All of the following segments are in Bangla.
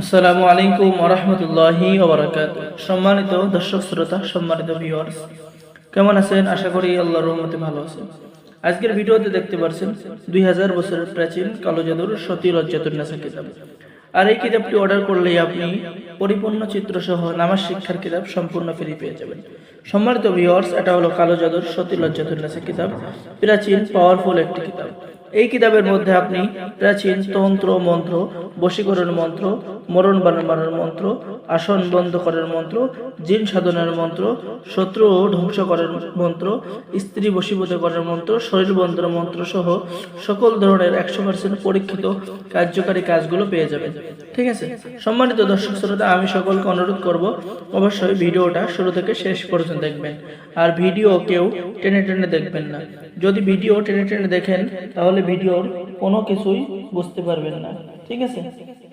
আসসালামু আলাইকুম ওরহমতুল্লাহি সম্মানিত দর্শক শ্রোতা, সম্মানিত ভিউয়ার্স কেমন আছেন? আশা করি আল্লাহর রহমতে ভালো আছেন। আজকের ভিডিওতে দেখতে পারছেন দুই হাজার বছরের প্রাচীন কালো জাদুর সতী লজ্জাতুন্নাসা কিতাব। আর এই কিতাবটি অর্ডার করলেই আপনি পরিপূর্ণ চিত্র সহ নামাজ শিক্ষার কিতাব সম্পূর্ণ ফিরে পেয়ে যাবেন। সম্মানিত ভিউয়ার্স এটা হলো কালো জাদুর সতী লজ্জাতুন্নাসা কিতাব। প্রাচীন পাওয়ারফুল একটি কিতাব। এই কিতাবের মধ্যে আপনি প্রাচীন তন্ত্র, মন্ত্র, বশীকরণ মন্ত্র, মরণ বানানোর মন্ত্র, আসন বন্ধ করার মন্ত্র, জিন সাধনার মন্ত্র, শত্রু ধ্বংস করার মন্ত্র, স্ত্রী বশীভূত করার মন্ত্র, শরীর বন্ধের মন্ত্র সহ সকল ধরনের একশো পার্সেন্ট পরীক্ষিত কার্যকারী কাজগুলো পেয়ে যাবেন। ঠিক আছে? সম্মানিত দর্শক শ্রোতা, আমি সকলকে অনুরোধ করব, অবশ্যই ভিডিওটা শুরু থেকে শেষ পর্যন্ত দেখবেন। আর ভিডিও কেউ টেনে টেনে দেখবেন না। যদি ভিডিও টেনে টেনে দেখেন, তাহলে ভিডিওর কোনো কিছুই বুঝতে পারবেন না। ঠিক আছে?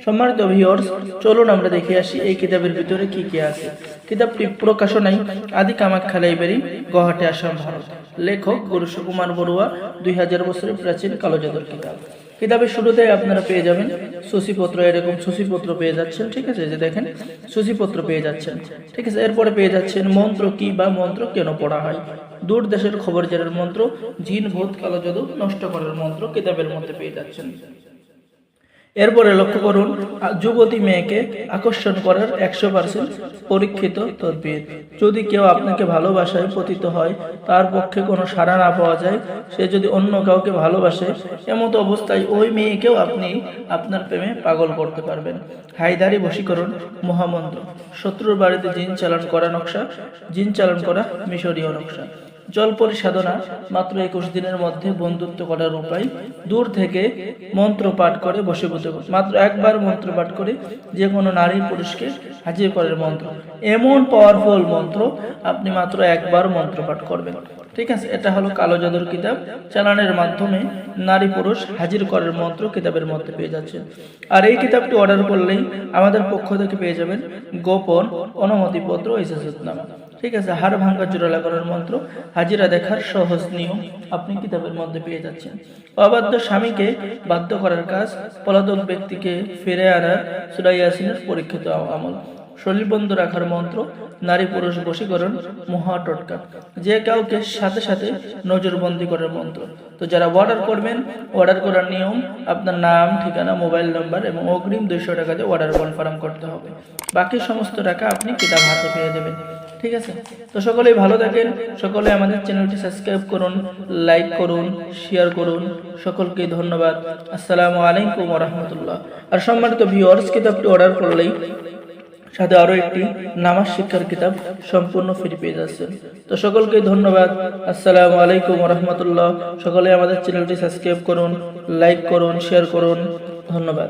সম্মানিত ভিউয়ার্স চলুন আমরা দেখে আসি এই কিতাবের ভিতরে কি কি আছে। কিতাবটি প্রকাশনায় আদি কামাখ্যা লাইব্রেরি গুয়াহাটি আসাম, ভারত। লেখক গুরু সুকুমার বড়ুয়া, দুই হাজার বছরের প্রাচীন কালো জাদুর কিতাব। কিতাবের শুরুতে আপনারা পেয়ে যাবেন শশীপত্র এরকম শশীপত্র পেয়ে যাচ্ছেন, ঠিক আছে? যে দেখেন শশীপত্র পেয়ে যাচ্ছেন, ঠিক আছে? এরপরে পেয়ে যাচ্ছেন মন্ত্র কি বা মন্ত্র কেন পড়া হয়? দূর দেশের খবর জেরার মন্ত্র, জিন ভূত কালো যদু নষ্ট করার মন্ত্র কিতাবের মধ্যে পেয়ে যাচ্ছেন। এরপরে লক্ষ্য করুন যুবতী মেয়েকে আকর্ষণ করার একশো পার্সেন্ট পরীক্ষিত তদবির। যদি কেউ আপনাকে ভালোবাসায় পতিত হয়, তার পক্ষে কোনো সাড়া না পাওয়া যায়। সে যদি অন্য কাউকে ভালোবাসে, এমতো অবস্থায় ওই মেয়েকেও আপনি আপনার প্রেমে পাগল করতে পারবেন। হায়দারি বশীকরণ মহামন্ত্র। শত্রুর বাড়িতে জিন চালান করা নকশা, জিন চালান করা মিশরীয় নকশা। জলপরি সাধনা মাত্র একুশ দিনের মধ্যে বন্ধুত্ব করার উপায়। দূর থেকে মন্ত্র পাঠ করে বসীভূত কর- মাত্র একবার মন্ত্র পাঠ করে যে কোনো নারী পুরুষকে হাজির করার মন্ত্র। এমন পাওয়ারফুল মন্ত্র আপনি মাত্র একবার মন্ত্র পাঠ করবেন। ঠিক আছে? এটা হলো কালো জাদুর কিতাব। চালানের মাধ্যমে নারী পুরুষ হাজির করার মন্ত্র কিতাবের মধ্যে পেয়ে যাচ্ছেন। আর এই কিতাবটি অর্ডার করলেই আমাদের পক্ষ থেকে পেয়ে যাবেন গোপন অনুমতিপত্র ইজাজতনামা। ঠিক আছে হাড় ভাঙ্গা জোড়া লাগানোর মন্ত্র, হাজিরা দেখার সহজ নিয়ম আপনি কিতাবের মধ্যে পেয়ে যাচ্ছেন। অবাধ্য স্বামীকে বাধ্য করার কাজ পলাতক ব্যক্তিকে ফিরে আনার সুরাইয়াসিনের পরীক্ষিত আমল। শরীর বন্ধ রাখার মন্ত্র, নারী পুরুষ বশীকরণ, মহা টটকা। যে কাউকে সাথে সাথে নজরবন্দি করার মন্ত্র। তো যারা অর্ডার করবেন অর্ডার করার নিয়ম, আপনার নাম, ঠিকানা মোবাইল নাম্বার এবং অগ্রিম দুইশো টাকা দিয়ে অর্ডার কনফার্ম করতে হবে। বাকি সমস্ত টাকা আপনি কিতাব হাতে পেয়ে দেবেন ঠিক আছে? তো সকলেই ভালো থাকেন। সকলে আমাদের চ্যানেলটি সাবস্ক্রাইব করুন লাইক করুন শেয়ার করুন। সকলকে ধন্যবাদ। আসসালামু আলাইকুম রহমতুল্লাহ। আর সম্মানিত ভিউয়ার্স কিতাবটি অর্ডার করলেই সাথে আরও একটি নামাজ শিক্ষার কিতাব সম্পূর্ণ ফিরে পেয়ে যাচ্ছেন। তো সকলকে ধন্যবাদ। আসসালামু আলাইকুম রহমতুল্লাহ সকলে আমাদের চ্যানেলটি সাবস্ক্রাইব করুন, লাইক করুন, শেয়ার করুন। ধন্যবাদ।